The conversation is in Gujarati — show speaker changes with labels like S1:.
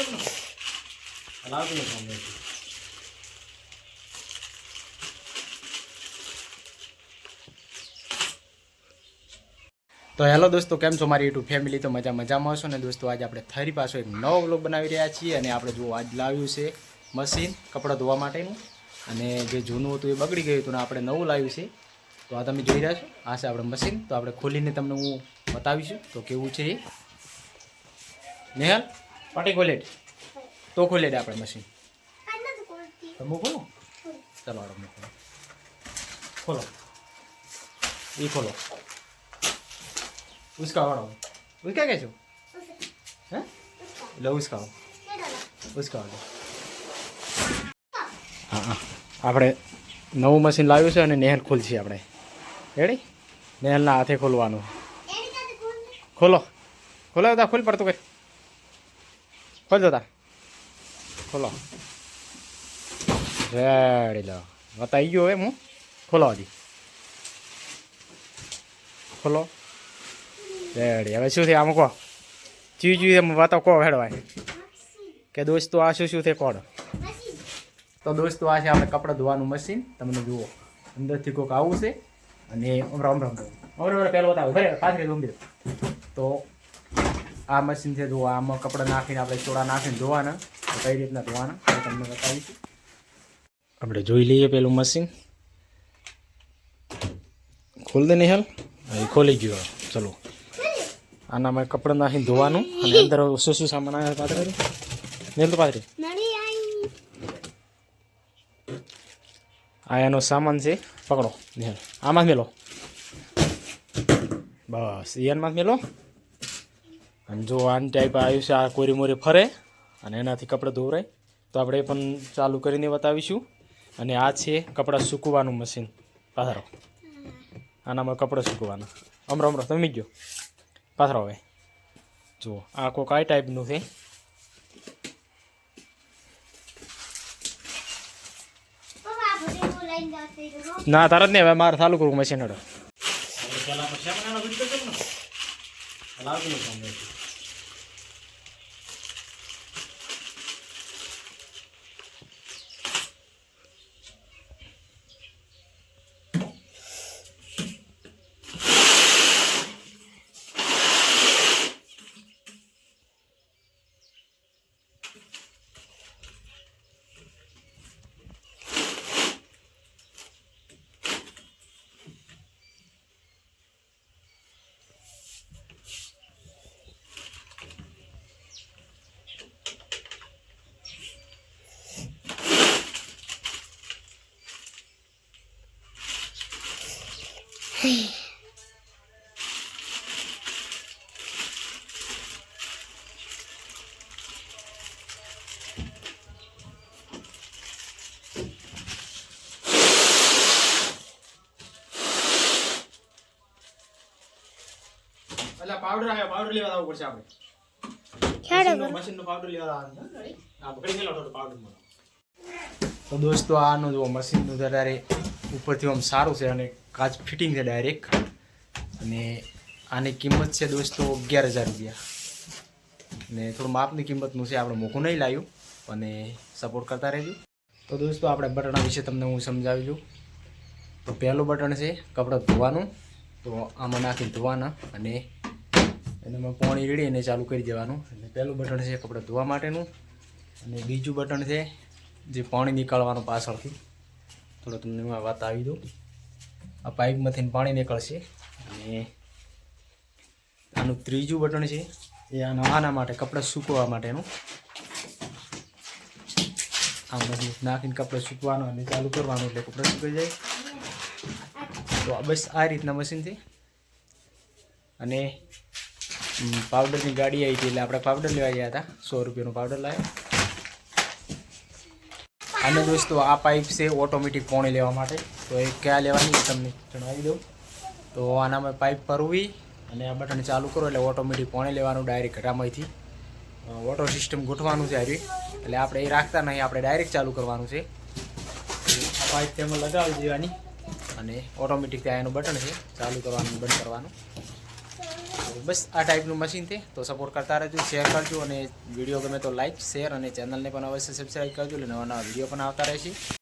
S1: તો હેલો દોસ્તો, કેમ છો મારી યુટ્યુબ ફેમિલી તો મજા મજામાં હશો ને દોસ્તો, આજે આપણે થરી પાછો એક નવો વ્લોગ બનાવી રહ્યા છીએ અને આપણે જો આજ લાવ્યું છે મશીન કપડાં ધોવા માટેનું. અને જે જૂનું હતું એ બગડી ગયું હતું ને આપણે નવું લાવ્યું છે. તો આ તમે જોઈ રહ્યા છો, આ છે આપણે મશીન તો આપણે ખોલીને તમને હું બતાવીશું, તો કેવું છે એ. નેહલ? પાટી ખોલેટ તો ખોલેટ આપણે મશીન ખોલો ચલો મૂકું. ખોલો. ખોલો એ ખોલો. ઉસકા વાળો ઉસકા કે છો? હે? લો ઉસકાવો. ઉસકાવો હા હા. આપણે નવું મશીન લાવ્યું છે અને નેહલ ખોલશે આપણે. રેડી નેહલના હાથે ખોલવાનું. ખોલો ખોલો. તા ખોલ પડતું કર ખોલ દો તા ખોલો રેડી લો બતાવી ગયો હવે હું ખોલો હજી ખોલો રેડી હવે શું થયું આમ કહો ચી ચી એમ વાતો કહો હેડવાય કે દોસ્તો આ શું શું છે કોડ તો દોસ્તો આ છે આપણે કપડાં ધોવાનું મશીન તમને જુઓ અંદરથી કોઈક આવું છે અને અમરા અમરા અમરા અમરા પહેલો બતાવું ઘરે પાથરી દો તો આ મશીન છે જુઓ આમાં કપડાં નાખીને આપણે ચોળા નાખીને ધોવાના. કઈ રીતના ધોવાના? એ તમને બતાવીશું. આપણે જોઈ લઈએ પેલું મશીન ખોલ દે નિહાલ. એ ખોલી ગયું. ચલો. આનામાં કપડાં નાખીને ધોવાનું અને અંદર શું શું સામાન આવે પાથરી? નીલ તો પાથરી. આ એનો સામાન છે. પકડો નિહાલ. આમાં જ મેલો. બસ એનમાં જ મેલો? અને જો આની ટાઈપ આવ્યું છે, આ કોરી મોરી ફરે અને એનાથી કપડાં ધોવરાય, તો આપણે એ પણ ચાલુ કરીને બતાવીશું. અને આ છે કપડાં સૂકવવાનું મશીન પાથરો. આનામાં કપડાં સૂકવવાના અમરો અમરો, તમે ગયો પાથરો હવે. જુઓ, આ કોઈક આ ટાઈપનું છે. ના, તાર જ નહીં, હવે મારે ચાલુ કરવું મશીન હડો. એટલે પાવડર આવે પાવડર લેવા આવવું પડશે આપણે. મશીનનો પાવડર લેવા આવવાનું પકડી ગયેલો પાવડર તો દોસ્તો આનું જો મશીનનું ત્યારે ઉપરથી આમ સારું છે અને કાચ ફિટિંગ છે ડાયરેક્ટ અને આની કિંમત છે દોસ્તો અગિયાર હજાર રૂપિયા. અને થોડું માપની કિંમતનું છે, આપણે મોકું નહીં લાવ્યું, અને સપોર્ટ કરતા રહેજો. તો દોસ્તો આપણે બટણા વિશે તમને હું સમજાવી દઉં. તો પહેલું બટન છે કપડાં ધોવાનું. તો આમાં નાખી ધોવાના અને એનામાં પાણી રેડી અને ચાલુ કરી દેવાનું. એટલે પહેલું બટન છે કપડાં ધોવા માટેનું. અને બીજું બટન છે જે પાણી નીકાળવાનું પાછળથી. થોડો તમને હું વાત આવી દઉં. આ પાઇપમાંથી પાણી નીકળશે અને આનું ત્રીજું બટન છે એ આના આના માટે, કપડાં સૂકવવા માટેનું. આ બધું નાખીને કપડાં સૂકવાનું અને ચાલુ કરવાનું એટલે કપડાં સુકાઈ જાય. તો બસ આ રીતના મશીનથી. અને પાવડરની ગાડી આવી હતી એટલે આપણે પાવડર લેવા ગયા હતા. સો રૂપિયાનો પાવડર લાવ્યા અને દોસ્તો, આ પાઇપ છે ઓટોમેટિક પોણી લેવા માટે. તો એ ક્યાં લેવાની તમને જણાવી દઉં. તો આનામાં પાઇપ પરવી અને આ બટન ચાલુ કરો એટલે ઓટોમેટિક પોણી લેવાનું ડાયરેક્ટ ઘટામાંથી વોટર સિસ્ટમ ગોઠવાનું છે આવી એટલે આપણે એ રાખતા નહીં, આપણે ડાયરેક્ટ ચાલુ કરવાનું છે. આ પાઇપ તેમાં લગાવી દેવાની અને ઓટોમેટિક ત્યાં એનું બટન છે, ચાલુ કરવાનું, બંધ કરવાનું. બસ આ ટાઈપનું મશીન છે. તો સપોર્ટ કરતા રહેજો શેર કરજો અને વીડિયો ગમે તો લાઈક શેર અને ચેનલને પણ અવશ્ય સબસ્ક્રાઈબ કરજો એટલે નવા નવા વીડિયો પણ આવતા રહેશે.